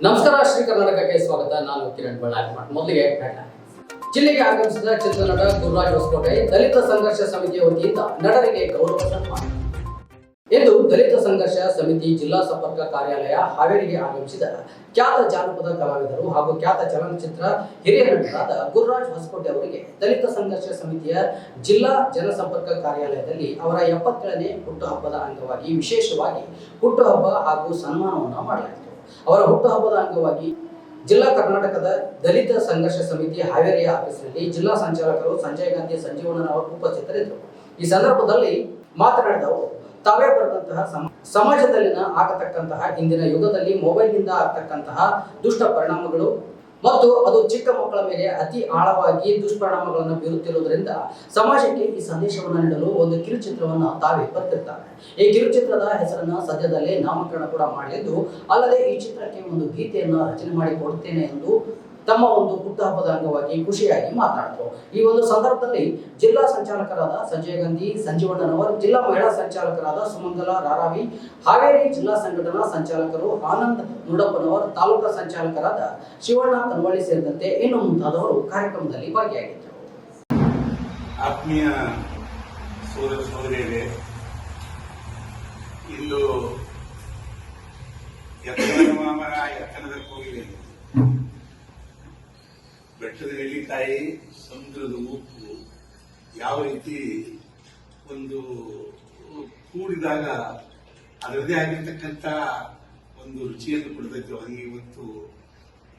ನಮಸ್ಕಾರ, ಶ್ರೀ ಕರ್ನಾಟಕಕ್ಕೆ ಸ್ವಾಗತ. ನಾನು ಕಿರಣ್ ಬಳ್ಳಾರಿ. ಮೊದಲಿಗೆ. ಜಿಲ್ಲೆಗೆ ಆಗಮಿಸಿದ ಚಿತ್ರನಟ ಗುರುರಾಜ್ ಹೊಸಕೋಟೆ ದಲಿತ ಸಂಘರ್ಷ ಸಮಿತಿಯ ವತಿಯಿಂದ ನಟರಿಗೆ ಗೌರವ ಸನ್ಮಾನ. ಎಂದು ದಲಿತ ಸಂಘರ್ಷ ಸಮಿತಿ ಜಿಲ್ಲಾ ಸಂಪರ್ಕ ಕಾರ್ಯಾಲಯ ಹಾವೇರಿಗೆ ಆಗಮಿಸಿದ ಖ್ಯಾತ ಜಾನಪದ ಕಲಾವಿದರು ಹಾಗೂ ಖ್ಯಾತ ಚಲನಚಿತ್ರ ಹಿರಿಯ ನಟರಾದ ಗುರುರಾಜ್ ಹೊಸಕೋಟೆ ಅವರಿಗೆ ದಲಿತ ಸಂಘರ್ಷ ಸಮಿತಿಯ ಜಿಲ್ಲಾ ಜನಸಂಪರ್ಕ ಕಾರ್ಯಾಲಯದಲ್ಲಿ ಅವರ ಎಪ್ಪತ್ತೇಳನೇ ಹುಟ್ಟುಹಬ್ಬದ ಅಂಗವಾಗಿ ವಿಶೇಷವಾಗಿ ಹುಟ್ಟುಹಬ್ಬ ಹಾಗೂ ಸನ್ಮಾನವನ್ನು ಮಾಡಲಾಯಿತು. ಅವರ ಹುಟ್ಟುಹಬ್ಬದ ಅಂಗವಾಗಿ ಜಿಲ್ಲಾ ಕರ್ನಾಟಕದ ದಲಿತ ಸಂಘರ್ಷ ಸಮಿತಿ ಹಾವೇರಿಯ ಆಫೀಸಿನಲ್ಲಿ ಜಿಲ್ಲಾ ಸಂಚಾಲಕರು ಸಂಜಯ್ ಗಾಂಧಿ ಸಂಜೀವಣ್ಣನವರು ಉಪಸ್ಥಿತರಿದ್ದರು. ಈ ಸಂದರ್ಭದಲ್ಲಿ ಮಾತನಾಡಿದ ಅವರು, ತಾವೇ ಬರೆದಂತಹ ಸಮ- ಸಮಾಜದಲ್ಲಿನ ಆಗತಕ್ಕಂತಹ ಇಂದಿನ ಯುಗದಲ್ಲಿ ಮೊಬೈಲ್ನಿಂದ ಆಗ್ತಕ್ಕಂತಹ ದುಷ್ಟ ಪರಿಣಾಮಗಳು ಮತ್ತು ಅದು ಚಿಕ್ಕ ಮಕ್ಕಳ ಮೇಲೆ ಅತಿ ಆಳವಾಗಿ ದುಷ್ಪರಿಣಾಮಗಳನ್ನು ಬೀರುತ್ತಿರುವುದರಿಂದ ಸಮಾಜಕ್ಕೆ ಈ ಸಂದೇಶವನ್ನು ನೀಡಲು ಒಂದು ಕಿರುಚಿತ್ರವನ್ನು ತಾವೇ ಬರೆದಿರ್ತಾರೆ ಈ ಕಿರುಚಿತ್ರದ ಹೆಸರನ್ನ ಸದ್ಯದಲ್ಲೇ ನಾಮಕರಣ ಕೂಡ ಮಾಡಲಿದ್ದು ಅಲ್ಲದೆ ಈ ಚಿತ್ರಕ್ಕೆ ಒಂದು ಗೀತೆಯನ್ನು ರಚನೆ ಮಾಡಿಕೊಡುತ್ತೇನೆ ಎಂದು ತಮ್ಮ ಒಂದು ಹುಟ್ಟುಹಬ್ಬದ ಅಂಗವಾಗಿ ಖುಷಿಯಾಗಿ ಮಾತನಾಡಿದರು ಈ ಒಂದು ಸಂದರ್ಭದಲ್ಲಿ ಜಿಲ್ಲಾ ಸಂಚಾಲಕರಾದ ಸಂಜಯ್ ಗಾಂಧಿ ಸಂಜೀವಣ್ಣನವರ್ ಜಿಲ್ಲಾ ಮಹಿಳಾ ಸಂಚಾಲಕರಾದ ಸುಮಂಗಲ ರಾರಾವಿ, ಹಾವೇರಿ ಜಿಲ್ಲಾ ಸಂಘಟನಾ ಸಂಚಾಲಕರು ಆನಂದ್ ನುಡಪ್ಪನವರ್ ತಾಲೂಕಾ ಸಂಚಾಲಕರಾದ ಶಿವಣ್ಣ ಕನ್ವಳ್ಳಿ ಸೇರಿದಂತೆ ಇನ್ನು ಮುಂತಾದವರು ಕಾರ್ಯಕ್ರಮದಲ್ಲಿ ಭಾಗಿಯಾಗಿದ್ದರು. ಆತ್ಮೀಯ ಇಂದು ಮಾಮನ ಎತ್ತರದ ಕೋಗಿಲೆ ಬೆಟ್ಟದ ನೆಲ್ಲಿಕಾಯಿ ಸಮುದ್ರದ ಉಪ್ಪು ಯಾವ ರೀತಿ ಒಂದು ಕೂಡಿದಾಗ ಅದರದೇ ಆಗಿರ್ತಕ್ಕಂಥ ಒಂದು ರುಚಿಯನ್ನು ಕೊಡ್ತೈತೆ ಹಂಗೆ ಇವತ್ತು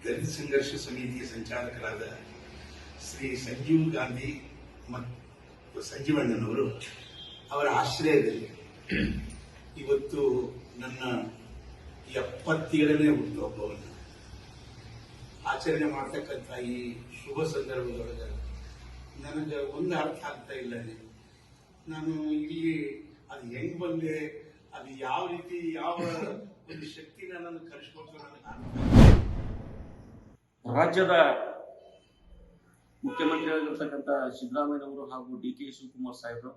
ದಲಿತ ಸಂಘರ್ಷ ಸಮಿತಿಯ ಸಂಚಾಲಕರಾದ ಶ್ರೀ ಸಂಜೀವ್ ಗಾಂಧಿ ಮತ್ತು ಸಂಜೀವಣ್ಣನವರು ಅವರ ಆಶ್ರಯದಲ್ಲಿ ಇವತ್ತು ನನ್ನ ಎಪ್ಪತ್ತೇಳನೇ ಹುಟ್ಟುಹಬ್ಬವನ್ನು ಆಚರಣೆ ಮಾಡ್ತಕ್ಕಂಥ ಈ ಶುಭ ಸಂದರ್ಭದೊಳಗೆ ನನಗೆ ಒಂದು ಅರ್ಥ ಆಗ್ತಾ ಇಲ್ಲ ನೀವು ನಾನು ಇಲ್ಲಿ ಅದು ಹೆಂಗ್ ಬಂದೆ, ಅದು ಯಾವ ರೀತಿ, ಯಾವ ಒಂದು ಶಕ್ತಿ ನನ್ನನ್ನು ಕರೆಸ್ಕೊಂಡು ನನಗೆ. ರಾಜ್ಯದ ಮುಖ್ಯಮಂತ್ರಿಯಾಗಿರ್ತಕ್ಕಂಥ ಸಿದ್ದರಾಮಯ್ಯನವರು ಹಾಗೂ ಡಿ ಕೆ ಶಿವಕುಮಾರ್ ಸಾಹೇಬರು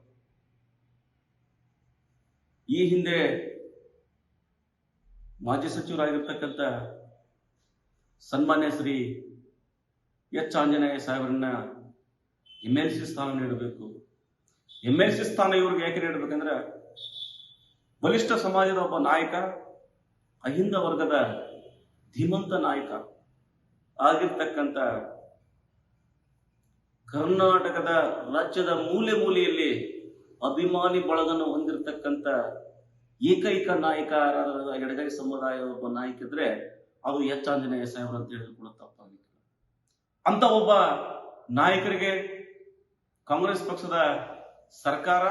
ಈ ಹಿಂದೆ ಮಾಜಿ ಸಚಿವರಾಗಿರ್ತಕ್ಕಂಥ ಸನ್ಮಾನ್ಯ ಶ್ರೀ ಎಚ್ ಆಂಜನೇಯ ಸಾಹೇಬರನ್ನ ಎಂ ಎಲ್ ಸಿ ಸ್ಥಾನ ನೀಡಬೇಕು. ಎಂ ಎಲ್ ಸಿ ಸ್ಥಾನ ಇವ್ರಿಗೆ ಯಾಕೆ ನೀಡಬೇಕಂದ್ರೆ ಬಲಿಷ್ಠ ಸಮಾಜದ ಒಬ್ಬ ನಾಯಕ, ಅಹಿಂದ ವರ್ಗದ ಧೀಮಂತ ನಾಯಕ ಆಗಿರ್ತಕ್ಕಂಥ ಕರ್ನಾಟಕದ ರಾಜ್ಯದ ಮೂಲೆ ಮೂಲೆಯಲ್ಲಿ ಅಭಿಮಾನಿ ಬಳಗನ್ನು ಹೊಂದಿರತಕ್ಕಂಥ ಏಕೈಕ ನಾಯಕ ಎಡಗೈ ಸಮುದಾಯದ ಒಬ್ಬ ನಾಯಕ ಇದ್ರೆ ಅದು ಎಚ್ ಆಂಜನೇಯ ಅಂತ ಹೇಳಿದ್ರು ತಪ್ಪಾಗಿತ್ತು ಅಂತ ಒಬ್ಬ ನಾಯಕರಿಗೆ ಕಾಂಗ್ರೆಸ್ ಪಕ್ಷದ ಸರ್ಕಾರ